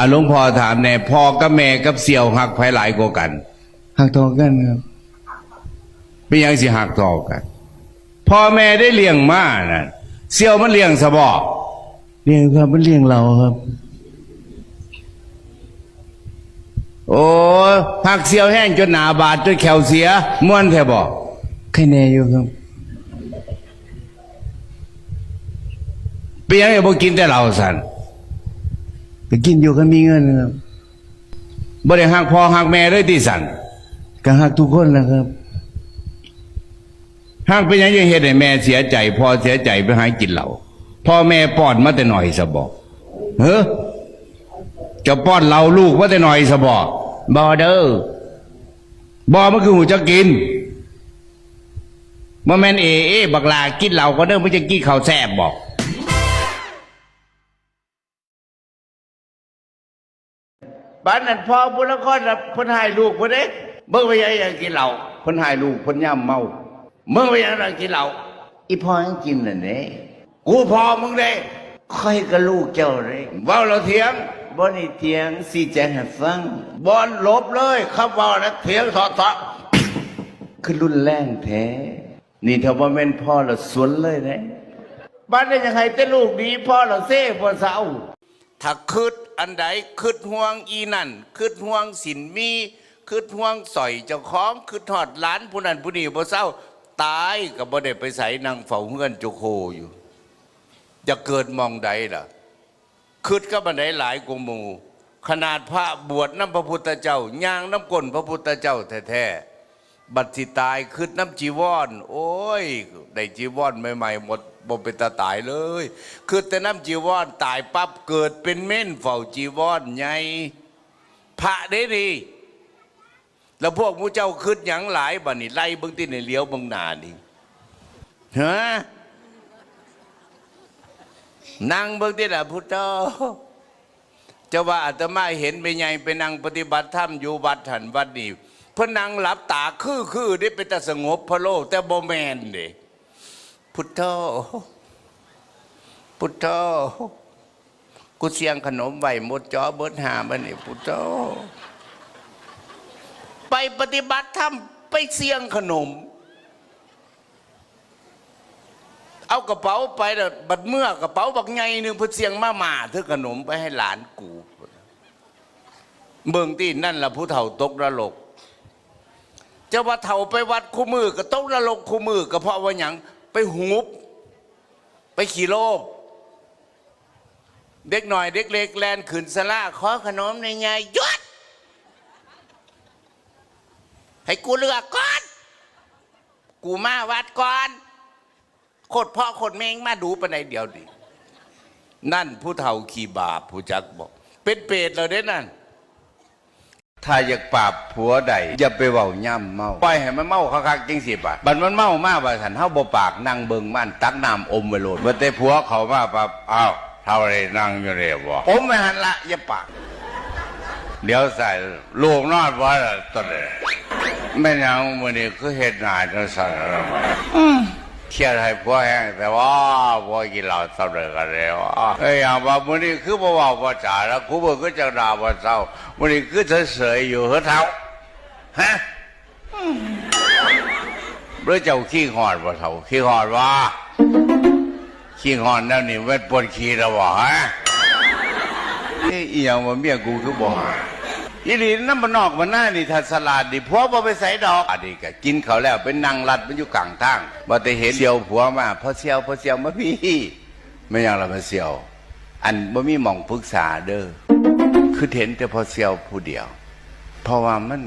อะหลวงพ่อถามแน่พ่อกับแม่กับเสี่ยวหักไผหลายกว่ากันหักต่อกันครับเป็นหยังสิหักต่อกันพ่อแม่ได้เลี้ยงมาน่ะเสี่ยวมันเลี้ยงสบอเลี้ยงครับมันเลี้ยงเราครับ โอ้หักเสี่ยวแห้งจนหนาบาดจนแขวเสียม่วนแท้บ่ใครแน่อยู่ครับเป็นหยังบ่กินแต่เหล้าสัน ไปกินอยู่กันมีเงินครับบ่ได้หักพ่อหักแม่เลยที่สันก็หักทุกคนนะครับหักเป็นหยังยังเฮ็ดให้แม่เสียใจพ่อเสียใจไปหากินเหล้าพ่อแม่ป้อนมาแต่หน่อยซะบ่เฮ้อจะป้อนเหล้าลูกว่าแต่หน่อยซะบ่บ่เด้อบ่มันคือหูจะกินบ่แม่นเอเอบักลากินเหล้าก็เด้อมันจะกินข้าวแซ่บบ่ บ้านนั้นพ่อบุญละครน่ะเพิ่นให้ลูกเพิ่นเด้เบิ่งไปยังยังกินเหล้าเพิ่นให้ลูกเพิ่นย่ำเมาเบิ่งไปยังยังกินเหล้าอีพ่อยังกินน่ะเด้กูพ่อมึงเด้ค่อยกับลูกเจ้าเด้เว้าเราเถียงบ่นี่เถียงสิแจ้งให้ฟังบ่ลบเลยคำเว้านะเถียงสอดๆคือรุนแรงแท้นี่ถ้าบ่แม่นพ่อละสวนเลยเด้บ้านนี้ยังให้แต่ลูกดีพ่อละเซ่บ่เศร้า ถ้าคืดอันใดคืดห่วงอีนั่นคืดห่วงสินมีคืดห่วงสอยเจ้าของคืดทอดหล้านผู้นั้นผู้นี้บ่เศร้าตายก็บ่ได้ไปใส่นางเฝ้าเฮือนจุโคอยู่จะเกิดมองใดล่ะคืดก็บันไดหลายกว่าหมู่ขนาดพระบวชน้ำพระพุทธเจ้าย่างน้ำก้นพระพุทธเจ้าแท้ๆ บัดสิตายคืดน้ำจีวรโอ้ยได้จีวรใหม่ๆหมดบ่เป็นตาตายเลยคือแต่น้ำจีวรตายปั๊บเกิดเป็นเม่นเฝ้าจีวรไงพระได้ดีแล้วพวกมูเจ้าคืดหยังหลายบัดนี้ไล่เบิ่งที่ในเลี้ยวเบิ่งหน้านี่ฮะนั่งเบิ่งที่ละพุทธเจ้าเจ้าว่าอาตมาเห็นไปไงไปนั่งปฏิบัติธรรมอยู่วัดหันวัดนี้ พิ่นนั่งหลับตาคือคือได้เป็นแต่สงบพะโลกแต่บ่แมนเด้พุทธเจ้าพุทธเจ้ากูเสียงขนมไหว้หมดจอเบิดหามันนี่พุทธเจ้าไปปฏิบัติธรรมไปเสี่ยงขนม เอากระเป๋าไปแล้วบัดเมื่อกระเป๋าบักไงหนึ่งพื่อเสี่ยงมาหมาเธอขนมไปให้หลานกูเมืองที่นั่นละผู้เฒ่าตกระลก จ้าว่าเฒ่าไปวัดคู่มือก็ตกระลกคู่มือก็เพราะว่าหยังไปหุบไปขี่โลบเด็กหน่อยเด็กเล็กแลนขืนสลาขอขนมในไงยุดให้กูเลือกก่อน กูมาวัดก่อนโคตรพ่อโคตรแม่งมาดูปานใดเดียวดิ นั่นผู้เฒ่าขี่บาปผู้จักบอก เป็นเปรตเลยเด้นั่น ถ้าอยากปราบผัวใดอย่าไปเว้าย่ำเมาปล่อยให้มันเมาคักๆจริงสิบะบัดมันเมามากว่าสันเฮาบ่ปากนั่งเบิงมันตักน้ำอมไว้โลดว่าแต่ผัวเขามาปั๊บอ้าวเท่าไรนั่งอยู่เรียบ่อมไม่หันละอย่าปาก เดี๋ยวใส่ลูกนอนว่าตอนนี้แม่ยังมือนี้คือเหตุหนาจังสั่นแล้ว เครียดให้พ่อแห้งแต่ว่าพ่อกินเหล้าเศร้าเลยกันแล้วเอ้ยอย่างว่ามือนี้คือบ่เว้าบ่จ๋าแล้วกูบ่คือจังดาบ่เศร้ามือนี้คือเฉยๆอยู่เฮ้อเท้าฮะหรือเจ้าขี้หอดบ่เท่าขี้หอดว่าขี้หอดแล้วนี่เวทปวดขี้แล้วบ่ฮะเอ้ยอีหยังว่าเมียกูคือบ่า อีหลีน้ำมันนอกมันหน้านี่ถ้าสลัดดิผัวบ่ไปใส่ดอกอันนี้ก็กินเขาแล้วเป็นนางรัดมันอยู่กลางทางบ่ได้เห็นเสียวผัวมาพอเสียวพอเสียวมาพี่ไม่หยังละพอเสียว อันบ่มีหม่องปรึกษาเด้อคือเห็นแต่พอเสียวผู้เดียว เพราะว่ามัน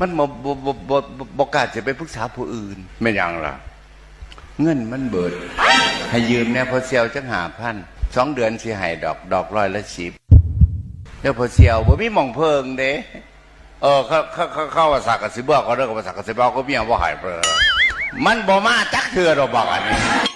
มันบ่บ่บ่บ่บ่กล้าจะไปปรึกษาผู้อื่นไม่หยังล่ะ เงินมันเบิด ให้ยืมเนี่ยพอเซียวจังหาพันสองเดือนสิให้ดอกดอกร้อยละสิบ เดี๋ยวพอเซียวบ่มีหมองเพิงเด้เออเขาเขาเขาเขาว่าสักกะสิบอกเขาเรื่อก็ว่าสักกะสิบอกก็มีหยังว่าหายไปมันบ่มาจักเถื่อดอกบอกอันนี้